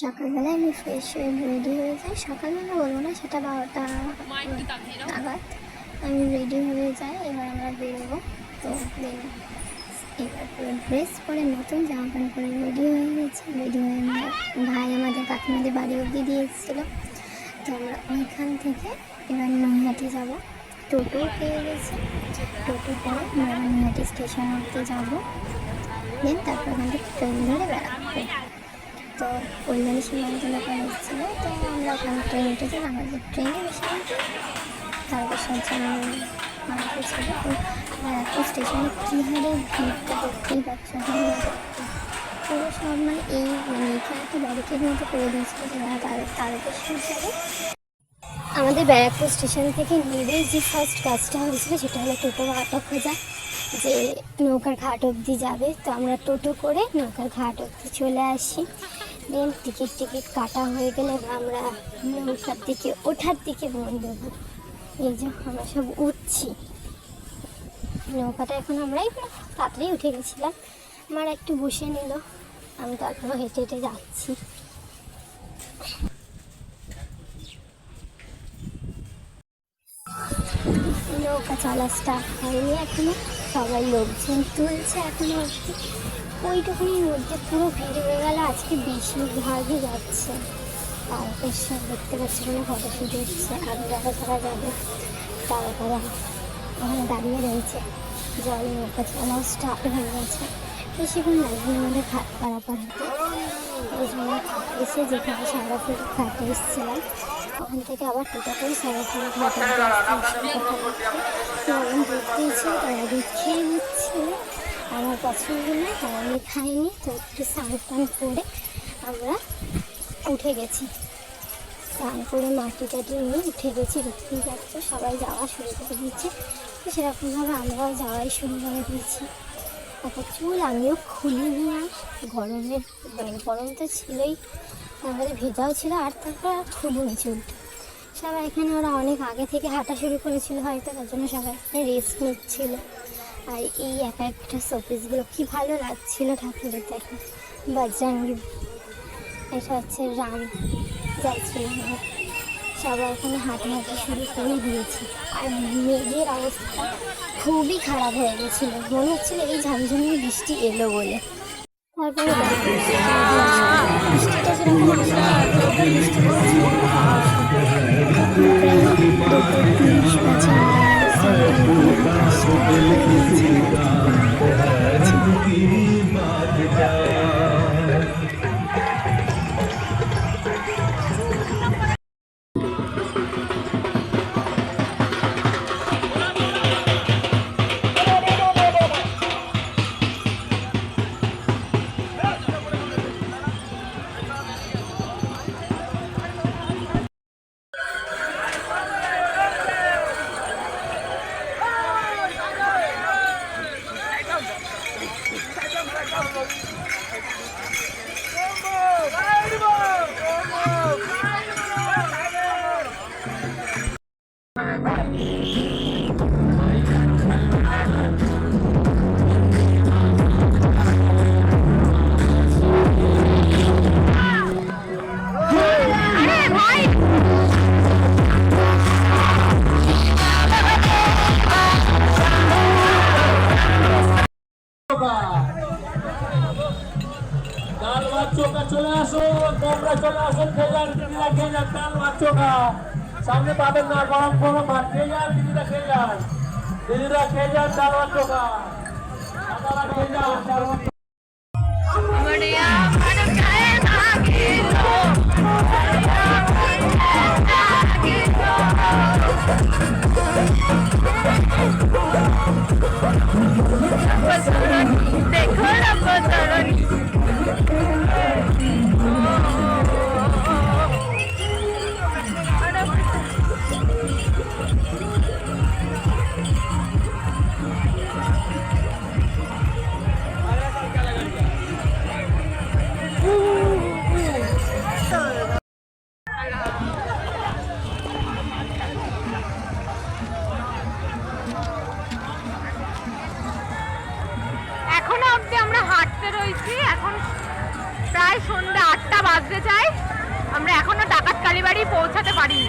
সকালবেলায় আমি ফ্রেশ হয়ে রেডি হয়ে যাই। সকালবেলা বলব না, সেটা বারোটা নাগাদ আমি রেডি হয়ে যাই, এবার আমরা বেরোবো। তো এবার পুরো ড্রেস পরে নতুন জামা প্যান্ট পরে রেডি হয়ে গেছি। রেডি হয়ে আমরা ভাই আমাদের কাকিমাদের বাড়ি অবধি দিয়ে এসেছিল। তো আমরা ওইখান থেকে এবার নৈহাটি যাব। টোটো পেয়ে গেছি। টোটো করে আমরা নৈহাটি স্টেশন অবধি যাব। দেন তারপর ওখান থেকে ট্রেন ধরে বেড়াবো তো কল্যাণী সীমান্ত লোকাল এসেছিল, তো আমরা ওখানে ট্রেন উঠেছি, আমাদের ট্রেনে বেশি তারপর সঞ্চালন ছিল, তো ব্যারাকপুর স্টেশনে কী হারে ভিড়টা দেখতেই পাচ্ছ? পুরো সব মানে এই মানে এখানে একটা ব্যারিকেড মতো করে দিয়েছিল যারা তার তারকেশ্বর যাবে আমাদের ব্যারাকপুর স্টেশন থেকে নেমে যে ফার্স্ট কাজটা হয়েছিল, সেটা হলো টোটো আটক খোঁজা। যে নৌকার ঘাট অবধি যাবে, তো আমরা টোটো করে নৌকার ঘাট অবধি চলে আসি। দেন টিকিট টিকিট কাটা হয়ে গেলে আমরা নৌকার দিকে, ওঠার দিকে মন দেবো এই যে আমরা সব উঠছি। নৌকাটা এখন আমরাই তাড়াতাড়ি উঠে গেছিলাম। আমার একটু বসে নিল। আমি তো এখনও হেঁটে হেঁটে যাচ্ছি। নৌকা চলা স্টার্ট হয়নি এখনও। সবাই লোকজন তুলছে এখনও অবধি। ওইটুকুনির মধ্যে পুরো ভিড় হয়ে গেল, আজকে বেশিরভাগই যাচ্ছে। তারকেশ্বর দেখতে পাচ্ছি কোনো ফটোশুট হচ্ছে। যারা যারা যাবে, তারা তারা ওখানে দাঁড়িয়ে রয়েছে। জল নৌকা চলাও স্টার্ট হয়ে গেছে। বেশিক্ষণ লাগবে আমাদের ঘাট পারাপার হতে। এই জন্য এসে যেখানে সারাপুর ঘাটে এসেছিলাম। ওখান থেকে আবার টোটো করে সারাপুর ঘাটে গরম দুধ তারা দুধ খেয়ে নিচ্ছিল আমার পছন্দ না তাই আমি খাইনি, তো একটু স্নান টান করে আমরা উঠে গেছি। স্নান করে মাটি টাটি নিয়ে উঠে গেছি, দেখতেই যাচ্ছে সবাই যাওয়া শুরু করে দিচ্ছে। তো সেরকমভাবে আমরাও যাওয়াই শুরু করে দিয়েছি। তারপর চুল আমিও খুলিনি আর, গরমের মানে গরম তো ছিলই। তারপরে ভেজাও ছিল আর তারপর খুলিনি চুলটা সবাই এখানে ওরা অনেক আগে থেকে হাঁটা শুরু করেছিল হয়তো, তার জন্য সবাই রেস্ট নিচ্ছিল। আর এই এক একটা শোপিসগুলো কী ভালো লাগছিল ঠাকুরের দেখে। বজরঙ্গি, এটা হচ্ছে রাম যাচ্ছিল সবাই এখানে হাঁটাহাঁটি শুরু করে দিয়েছে। আর মেঘের অবস্থা খুবই খারাপ হয়ে গেছিল। মনে হচ্ছিল এই ঝামঝামি বৃষ্টি এলো বলে। তারপরে দেখো, বৃষ্টিটা চোখা, চলে আসুন তোমরা চলে আসুন যান দিদিরা খেয়ে যান ডাল সামনে পাবেন না, গরম গরম ভাত, খেয়ে দিদিরা খেয়ে দিদিরা খেয়ে যান ডাল ভাত চোখা। প্রায় সন্ধ্যা আটটা বাজতে চাই। আমরা এখনও ডাকাত কালীবাড়ি পৌঁছাতে পারিনি।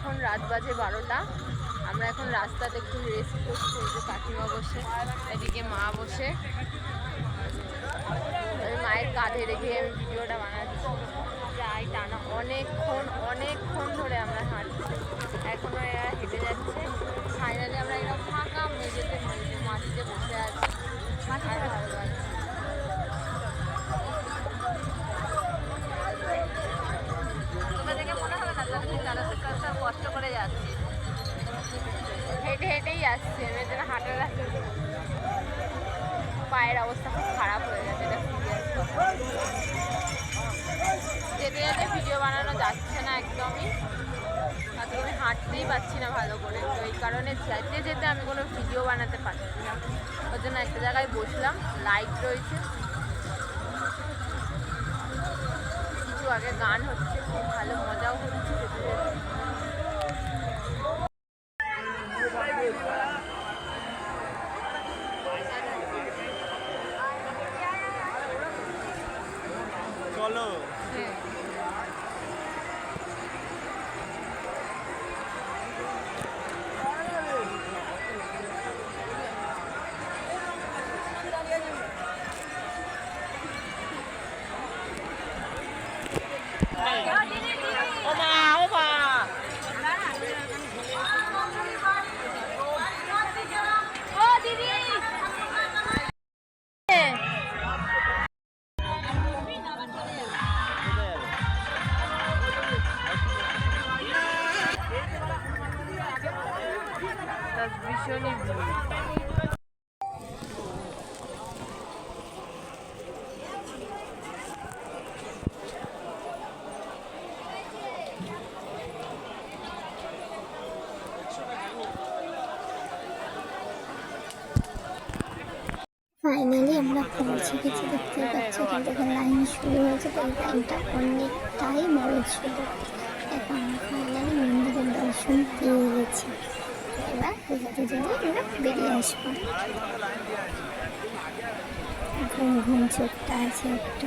এখন রাত বাজে বারোটা। আমরা এখন রাস্তাতে একটু রেস্ট করছি যে কাকিমা বসে, এদিকে মা বসে। মায়ের কাঁধে রেখে আমি ভিডিওটা বানাচ্ছি। যাই, টানা অনেকক্ষণ অনেকক্ষণ ধরে আমরা হাঁটছি। এখনও এরা হেঁটে যাচ্ছে। ফাইনালি আমরা এরকম ফাঁকা মেঝেতে, মেঝে মাটিতে বসে আছি। একদমই। তাতে আমি হাঁটতেই পারছি না ভালো করে। তো এই কারণে যেতে যেতে আমি কোনো ভিডিও বানাতে পারছি না। ওর জন্য একটা জায়গায় বসলাম লাইট রয়েছে। কিছু আগে গান হচ্ছে, খুব ভালো মজাও হচ্ছে। পৌঁছে গেছি দেখতে পাচ্ছি এখন লাইন শুরু হয়েছে, তো লাইনটা অনেকটাই বড় ছিল এখন ফাইনালি মন্দিরের দর্শন পেয়ে গেছি। এবার যেতে যেতে আমরা বেরিয়ে আসব। ঘুম ঘুম চোখটা আছে একটু।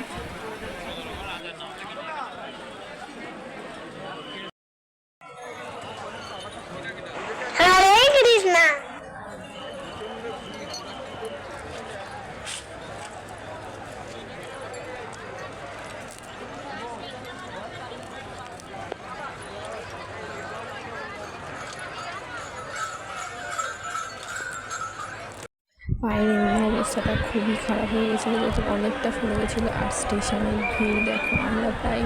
অবস্থাটা খুবই খারাপ হয়ে গেছিল, যেহেতু অনেকটা ফুলে গেছিল। আর স্টেশনের ভিড় দেখো, আমরা প্রায়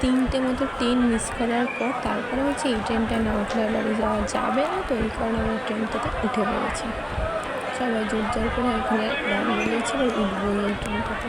তিনটে মতো ট্রেন মিস করার পর তারপরে হচ্ছে এই ট্রেনটা না উঠলে বাড়ি যাওয়া যাবে না, তো এই কারণে আমরা ট্রেন থেকে উঠে পড়েছি। সবাই জোর জোর করে এখানে দাঁড়িয়ে গিয়েছিল উঠবো এই ট্রেনটাতে